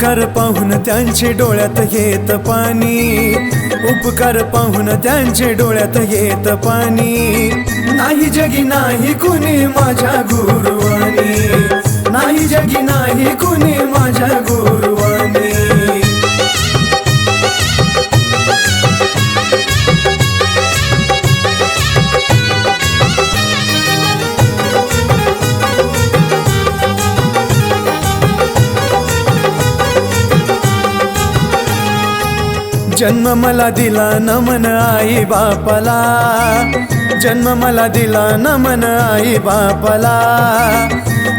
उपकार पाहून त्यांचे डोळ्यात येत पाणी. उपकार पाहून त्यांचे डोळ्यात येत पाणी. नाही जगी नाही कुणी माझ्या गुरुवानी जन्म मला दिला नमन आई बापाला. जन्म मला दिला नमन आई बापाला.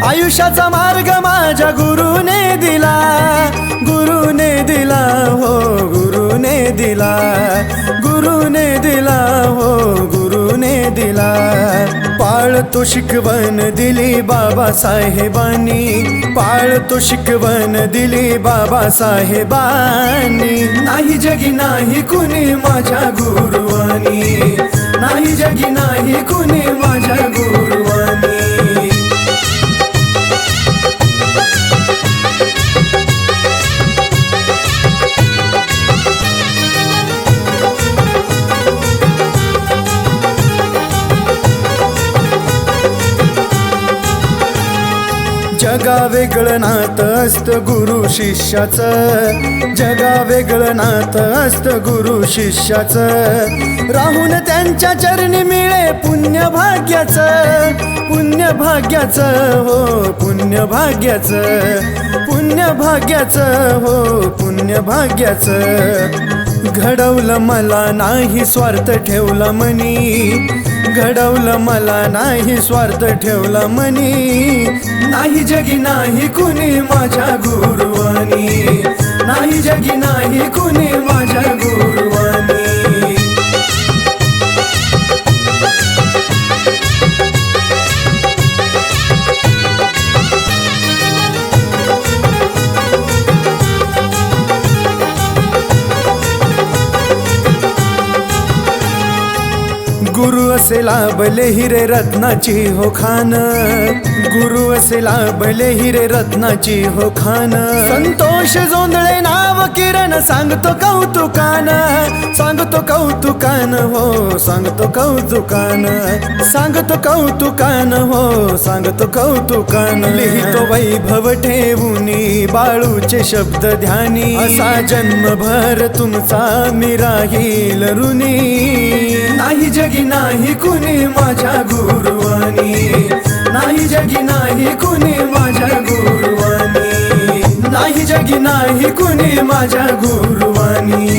आयुष्याचा मार्ग माझ्या गुरुने दिला. गुरुने दिला हो गुरुने दिला. पाळतो शिकवण दिली बाबासाहेबांनी. पाळतो शिकवण दिली बाबासाहेबांनी. नाही जगी नाही कुणी माझ्या गुरुवानी. नाही जगी नाही कुणी जगा वेगळं नात असतं गुरु शिष्याचं. जगा वेगळं नात असतं गुरु शिष्याचं. राहून त्यांच्या चरणी मिळे पुण्य भाग्याचं पुण्य भाग्याचं हो पुण्य भाग्याचं पुण्य भाग्याचं हो पुण्य भाग्याचं घडवलं मला नाही स्वार्थ ठेवला मनी. घडवलं मला नाही स्वार्थ ठेवला मनी. नाही जगी नाही कुणी माझ्या गुरुवानी. नाही जगी नाही कुणी माझ्या गुरु असे लाभले हिरे रत्नाची हो खान. गुरु असे लाभले हिरे रत्नाची हो खान. संतोष जोंधळे नाव किरण सांगतो कौतुकान. सांगतो कौतुकान हो सांगतो कौतुकान. सांगतो कौतुकान हो सांगतो कौतुकान. लिहितो वैभव ठेवूनी बाळूचे शब्द ध्यानी. असा जन्मभर तुमचा मी राहील रुनी नाही जगी नाही कुणी माझ्या गुरुवानी जगी नाही कुणी माझ्या गुरुवानी